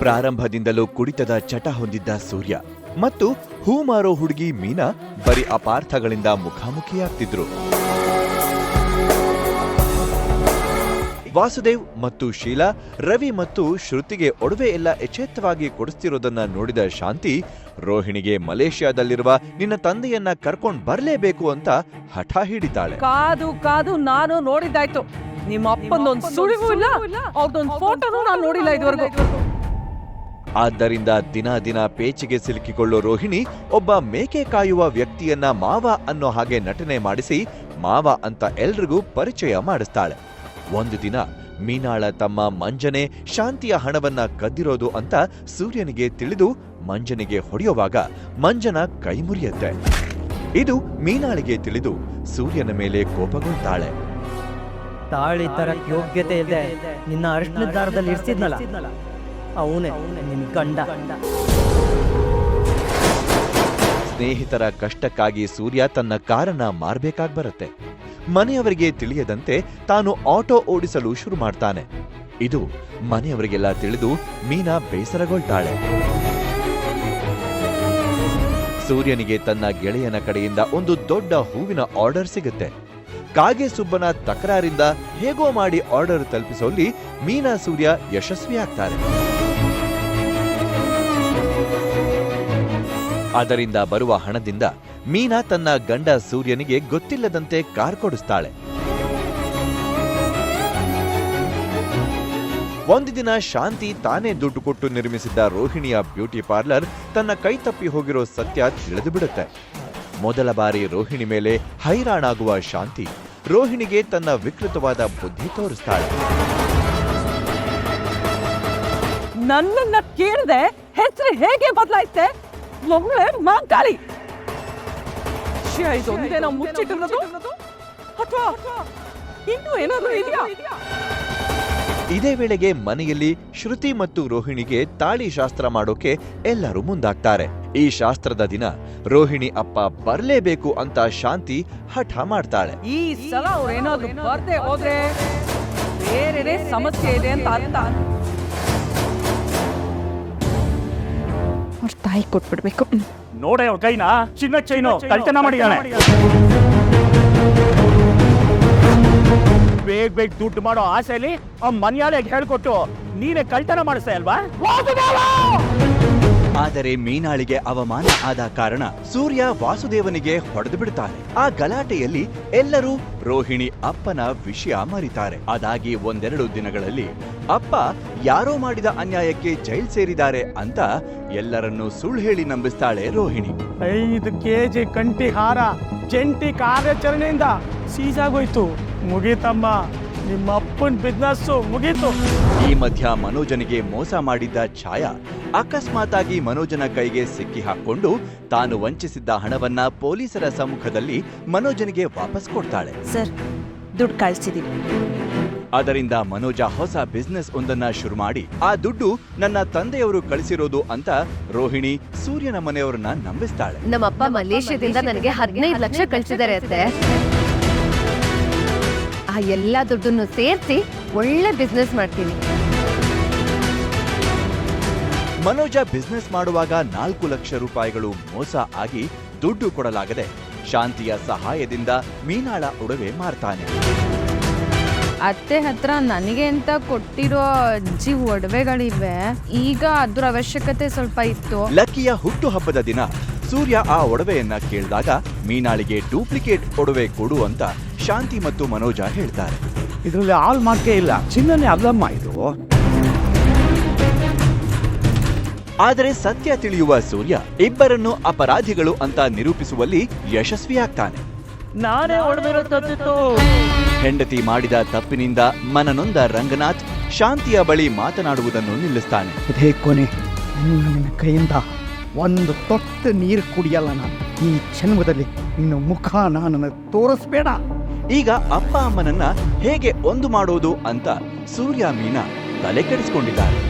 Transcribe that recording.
ಪ್ರಾರಂಭದಿಂದಲೂ ಕುಡಿತದ ಚಟ ಹೊಂದಿದ್ದ ಸೂರ್ಯ ಮತ್ತು ಹೂ ಮಾರೋ ಹುಡುಗಿ ಮೀನಾ ಬರೀ ಅಪಾರ್ಥಗಳಿಂದ ಮುಖಾಮುಖಿಯಾಗ್ತಿದ್ರು. ವಾಸುದೇವ್ ಮತ್ತು ಶೀಲಾ ರವಿ ಮತ್ತು ಶ್ರುತಿಗೆ ಒಡವೆ ಎಲ್ಲ ಎಚ್ಚೆತ್ತವಾಗಿ ಕೊಡಿಸ್ತಿರೋದನ್ನ ನೋಡಿದ ಶಾಂತಿ ರೋಹಿಣಿಗೆ ಮಲೇಷ್ಯಾದಲ್ಲಿರುವ ನಿನ್ನ ತಂದೆಯನ್ನ ಕರ್ಕೊಂಡ್ ಬರ್ಲೇಬೇಕು ಅಂತ ಹಠ ಹಿಡಿತಾಳೆ. ಕಾದು ಕಾದು ನಾನು ನೋಡಿದ್ದಾಯ್ತು. ನಿಮ್ಮ ಅಪ್ಪನೊಂದು ಸುಳಿವು ಇಲ್ಲ ಅವ್ರದೊಂದು ಫೋಟೋನು ನಾನು ನೋಡಿಲ್ಲ ಇದುವರೆಗೂ. ಆದ್ದರಿಂದ ದಿನ ದಿನ ಪೇಚಿಗೆ ಸಿಲುಕಿಕೊಳ್ಳೋ ರೋಹಿಣಿ ಒಬ್ಬ ಮೇಕೆ ಕಾಯುವ ವ್ಯಕ್ತಿಯನ್ನ ಮಾವ ಅನ್ನೋ ಹಾಗೆ ನಟನೆ ಮಾಡಿಸಿ ಮಾವ ಅಂತ ಎಲ್ರಿಗೂ ಪರಿಚಯ ಮಾಡಿಸ್ತಾಳೆ. ಒಂದು ದಿನ ಮೀನಾಳ ತಮ್ಮ ಮಂಜನೆ ಶಾಂತಿಯ ಹಣವನ್ನ ಕದ್ದಿರೋದು ಅಂತ ಸೂರ್ಯನಿಗೆ ತಿಳಿದು ಮಂಜನಿಗೆ ಹೊಡೆಯುವಾಗ ಮಂಜನ ಕೈ ಮುರಿಯುತ್ತೆ. ಇದು ಮೀನಾಳಿಗೆ ತಿಳಿದು ಸೂರ್ಯನ ಮೇಲೆ ಕೋಪಗೊಳ್ತಾಳೆ ತಾಳಿ ತರಕ್ ಯೋಗ್ಯತೆ ಇದೆ. ನಿನ್ನ ಅರ್ಶನ ದಾರದಲ್ಲಿ ಇರ್ಸಿದ್ನಲ್ಲ. ಅವನೇ ನಿನ್ ಗಂಡ. ಸ್ನೇಹಿತರ ಕಷ್ಟಕ್ಕಾಗಿ ಸೂರ್ಯ ತನ್ನ ಕಾರನ್ನ ಮಾರ್ಬೇಕಾಗಿ ಬರುತ್ತೆ. ಮನೆಯವರಿಗೆ ತಿಳಿಯದಂತೆ ತಾನು ಆಟೋ ಓಡಿಸಲು ಶುರು ಮಾಡ್ತಾನೆ. ಇದು ಮನೆಯವರಿಗೆಲ್ಲ ತಿಳಿದು ಮೀನಾ ಬೇಸರಗೊಳ್ತಾಳೆ. ಸೂರ್ಯನಿಗೆ ತನ್ನ ಗೆಳೆಯನ ಕಡೆಯಿಂದ ಒಂದು ದೊಡ್ಡ ಹೂವಿನ ಆರ್ಡರ್ ಸಿಗುತ್ತೆ. ಕಾಗೆ ಸುಬ್ಬನ ತಕರಾರಿಂದ ಹೇಗೋ ಮಾಡಿ ಆರ್ಡರ್ ತಲುಪಿಸುವಲ್ಲಿ ಮೀನಾ ಸೂರ್ಯ ಯಶಸ್ವಿಯಾಗ್ತಾರೆ ಅದರಿಂದ ಬರುವ ಹಣದಿಂದ ಮೀನಾ ತನ್ನ ಗಂಡ ಸೂರ್ಯನಿಗೆ ಗೊತ್ತಿಲ್ಲದಂತೆ ಕಾರ್ ಕೊಡಿಸ್ತಾಳೆ. ಒಂದು ದಿನ ಶಾಂತಿ ತಾನೇ ದುಡ್ಡು ಕೊಟ್ಟು ನಿರ್ಮಿಸಿದ್ದ ರೋಹಿಣಿಯ ಬ್ಯೂಟಿ ಪಾರ್ಲರ್ ತನ್ನ ಕೈ ತಪ್ಪಿ ಹೋಗಿರೋ ಸತ್ಯ ತಿಳಿದು ಬಿಡುತ್ತೆ. ಮೊದಲ ಬಾರಿ ರೋಹಿಣಿ ಮೇಲೆ ಹೈರಾಣಾಗುವ ಶಾಂತಿ ರೋಹಿಣಿಗೆ ತನ್ನ ವಿಕೃತವಾದ ಬುದ್ಧಿ ತೋರಿಸ್ತಾಳೆ. ನನ್ನನ್ನ ಕೇಳದೆ ಹೆಸರು ಹೇಗೆ ಬದಲಾಯ್ತೆ? ಒಳ್ಳೆ ಮಾಂಕಾಳಿ ಇದೊಂದೇ ನಾವು ಮುಚ್ಚಿಟ್ಟಿರೋದು ಅಥವಾ ಇನ್ನೂ ಏನಾದರೂ ಇದೆಯಾ ಇದೇ ವೇಳೆಗೆ ಮನೆಯಲ್ಲಿ ಶ್ರುತಿ ಮತ್ತು ರೋಹಿಣಿಗೆ ತಾಳಿ ಶಾಸ್ತ್ರ ಮಾಡೋಕೆ ಎಲ್ಲರೂ ಮುಂದಾಗ್ತಾರೆ. ಈ ಶಾಸ್ತ್ರದ ದಿನ ರೋಹಿಣಿ ಅಪ್ಪ ಬರ್ಲೇಬೇಕು ಅಂತ ಶಾಂತಿ ಹಠ ಮಾಡ್ತಾಳೆ. ಈ ಸಲ ಅವ್ರೇನಾದ್ರೂ ಬರ್ದೆ ಹೋದ್ರೆ ಬೇರೆ ಸಮಸ್ಯೆ ಇದೆ ಅಂತ ಅರ್ಥ. ತಾಯಿ ಕೊಟ್ಬಿಡ್ಬೇಕು. ನೋಡೆ ಅವ್ರ ಕೈನ? ಚಿನ್ನ ಚೈನು ಕಳ್ತನ ಮಾಡಿದಾನೆ ಬೇಗ ಬೇಗ ದುಡ್ಡು ಮಾಡೋ ಆಸೆಯಲ್ಲಿ ಆ ಮನ್ಯಾಲೆಗೆ ಹೇಳ್ಕೊಟ್ಟು ನೀನೇ ಕಳ್ತನ ಮಾಡಿಸ್ತಾ ಅಲ್ವಾ? ಆದರೆ ಮೀನಾಳಿಗೆ ಅವಮಾನ ಆದ ಕಾರಣ ಸೂರ್ಯ ವಾಸುದೇವನಿಗೆ ಹೊಡೆದು ಬಿಡುತ್ತಾನೆ ಆ ಗಲಾಟೆಯಲ್ಲಿ ಎಲ್ಲರೂ ರೋಹಿಣಿ ಅಪ್ಪನ ವಿಷಯ ಮರಿತಾರೆ. ಅದಾಗಿ ಒಂದೆರಡು ದಿನಗಳಲ್ಲಿ ಅಪ್ಪ ಯಾರೋ ಮಾಡಿದ ಅನ್ಯಾಯಕ್ಕೆ ಜೈಲ್ ಸೇರಿದ್ದಾರೆ ಅಂತ ಎಲ್ಲರನ್ನೂ ಸುಳ್ಳು ಹೇಳಿ ನಂಬಿಸ್ತಾಳೆ ರೋಹಿಣಿ. ಐದು ಕೆಜಿ ಕಂಟಿ ಹಾರ ಜಂಟಿ ಕಾರ್ಯಾಚರಣೆಯಿಂದ ಸೀಜಾಗೋಯ್ತು ಮುಗೀತಮ್ಮ ನಿಮ್ಮ ಅಪ್ಪನ ಬಿಸ್ನೆಸ್ ಮುಗೀತು. ಈ ಮಧ್ಯ ಮನೋಜನಿಗೆ ಮೋಸ ಮಾಡಿದ್ದ ಛಾಯಾ ಅಕಸ್ಮಾತಾಗಿ ಮನೋಜನ ಕೈಗೆ ಸಿಕ್ಕಿ ಹಾಕೊಂಡು ತಾನು ವಂಚಿಸಿದ್ದ ಹಣವನ್ನ ಪೊಲೀಸರ ಸಮ್ಮುಖದಲ್ಲಿ ಮನೋಜನಿಗೆ ವಾಪಸ್ ಕೊಡ್ತಾಳೆ. ಸರ್ ದುಡ್ಡು ಕಳ್ಸಿದೀವಿ ಅದರಿಂದ ಮನೋಜ ಹೊಸ ಬಿಸ್ನೆಸ್ ಒಂದನ್ನ ಶುರು ಮಾಡಿ ಆ ದುಡ್ಡು ನನ್ನ ತಂದೆಯವರು ಕಳಿಸಿರೋದು ಅಂತ ರೋಹಿಣಿ ಸೂರ್ಯನ ಮನೆಯವರನ್ನ ನಂಬಿಸ್ತಾಳೆ. ನಮ್ಮಪ್ಪ ಮಲೇಷ್ಯಾದಿಂದ ನನಗೆ ಹದಿನೈದು ಲಕ್ಷ ಕಳಿಸಿದ್ದಾರೆ ಅತ್ತೆ. ಆ ಎಲ್ಲ ದುಡ್ಡನ್ನು ಸೇರಿಸಿ ಒಳ್ಳೆ ಬಿಸ್ನೆಸ್ ಮಾಡ್ತೀನಿ. ಮನೋಜ ಬಿಸ್ನೆಸ್ ಮಾಡುವಾಗ ನಾಲ್ಕು ಲಕ್ಷ ರೂಪಾಯಿಗಳು ಮೋಸ ಆಗಿ ದುಡ್ಡು ಕೊಡಲಾಗದೆ ಶಾಂತಿಯ ಸಹಾಯದಿಂದ ಮೀನಾಳ ಉಡವೆ ಮಾರ್ತಾನೆ. ಅತ್ತೆ ಹತ್ರ ನನಗೆ ಅಂತ ಕೊಟ್ಟಿರೋ ಅಜ್ಜಿ ಒಡವೆಗಳಿವೆ ಈಗ ಅದ್ರ ಅವಶ್ಯಕತೆ ಸ್ವಲ್ಪ ಇತ್ತು. ಲಕ್ಕಿಯ ಹುಟ್ಟುಹಬ್ಬದ ದಿನ ಸೂರ್ಯ ಆ ಒಡವೆಯನ್ನ ಕೇಳಿದಾಗ ಮೀನಾಳಿಗೆ ಡೂಪ್ಲಿಕೇಟ್ ಒಡವೆ ಕೊಡು ಅಂತ ಶಾಂತಿ ಮತ್ತು ಮನೋಜ ಹೇಳ್ತಾರೆ. ಇದರಲ್ಲಿ ಆಲ್ ಮಾರ್ಕೆ ಇಲ್ಲ ಚಿನ್ನನೇ ಅಲ್ಲಮ್ಮ ಇದು. ಆದರೆ ಸತ್ಯ ತಿಳಿಯುವ ಸೂರ್ಯ ಇಬ್ಬರನ್ನು ಅಪರಾಧಿಗಳು ಅಂತ ನಿರೂಪಿಸುವಲ್ಲಿ ಯಶಸ್ವಿಯಾಗ್ತಾನೆ. ನಾನೇ ಒಡವೆ ತತ್ತಿತ್ತು ಹೆಂಡತಿ ಮಾಡಿದ ತಪ್ಪಿನಿಂದ ಮನನೊಂದ ರಂಗನಾಥ್ ಶಾಂತಿಯ ಬಳಿ ಮಾತನಾಡುವುದನ್ನು ನಿಲ್ಲಿಸ್ತಾನೆ. ಇದೇ ಕೊನೆ. ನನ್ನ ನಿನ್ನ ಕೈಯಿಂದ ಒಂದು ತೊಟ್ಟು ನೀರು ಕುಡಿಯಲ್ಲ ನಾನು. ಈ ಜನ್ಮದಲ್ಲಿ ಇನ್ನು ಮುಖ ನಾನು ತೋರಿಸ್ಬೇಡ. ಈಗ ಅಪ್ಪ ಅಮ್ಮನನ್ನ ಹೇಗೆ ಒಂದು ಮಾಡೋದು ಅಂತ ಸೂರ್ಯ ಮೀನಾ ತಲೆ ಕೆಡಿಸ್ಕೊಂಡಿದ್ದಾರೆ